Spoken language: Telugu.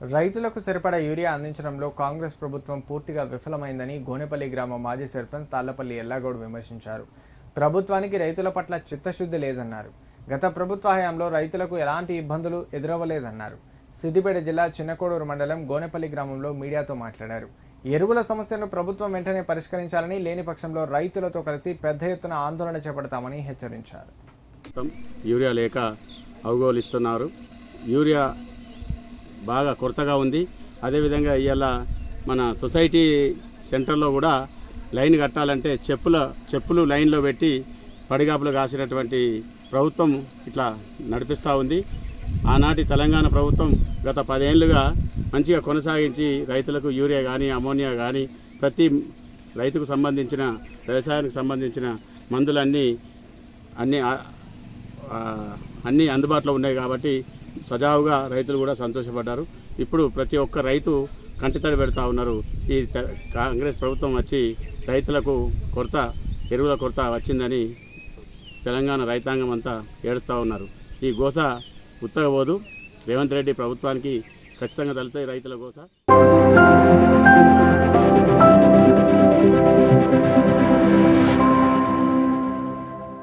రైతులకు సరిపడా యూరియా అందించడంలో కాంగ్రెస్ ప్రభుత్వం పూర్తిగా విఫలమైందని గోనెపల్లి గ్రామ మాజీ సర్పంచ్ తాళ్ళపల్లి ఎల్లాగౌడ్ విమర్శించారు. ప్రభుత్వానికి రైతుల పట్ల చిత్తశుద్ధి లేదన్నారు. గత ప్రభుత్వ హయాంలో రైతులకు ఎలాంటి ఇబ్బందులు ఎదురవ్వలేదన్నారు. సిద్దిపేట జిల్లా చిన్నకోడూరు మండలం గోనెపల్లి గ్రామంలో మీడియాతో మాట్లాడారు. ఎరువుల సమస్యను ప్రభుత్వం వెంటనే పరిష్కరించాలని లేని పక్షంలో రైతులతో కలిసి పెద్ద ఎత్తున ఆందోళన చేపడతామని హెచ్చరించారు. యూరియా లేక అవగోలిస్తున్నారు. యూరియా బాగా కొరతగా ఉంది. అదేవిధంగా ఇవాళ మన సొసైటీ సెంటర్లో కూడా లైన్ కట్టాలంటే చెప్పుల చెప్పులు లైన్లో పెట్టి పడిగాపులు కాసినటువంటి ప్రభుత్వం ఇట్లా నడిపిస్తూ ఉంది. ఆనాటి తెలంగాణ ప్రభుత్వం గత పదేళ్ళుగా మంచిగా కొనసాగించి రైతులకు యూరియా కానీ అమోనియా కానీ ప్రతి రైతుకు సంబంధించిన వ్యవసాయానికి సంబంధించిన మందులన్నీ అన్నీ అన్నీ అందుబాటులో ఉన్నాయి కాబట్టి సజావుగా రైతులు కూడా సంతోషపడ్డారు. ఇప్పుడు ప్రతి ఒక్క రైతు కంటితడి పెడతా ఉన్నారు. ఈ కాంగ్రెస్ ప్రభుత్వం వచ్చి రైతులకు కొరత ఎరువుల కొరత వచ్చిందని తెలంగాణ రైతాంగం అంతా ఏడుస్తూ ఉన్నారు. ఈ గోస ఉత్తరబోదు రేవంత్ రెడ్డి ప్రభుత్వానికి ఖచ్చితంగా తలుతాయి రైతుల గోస.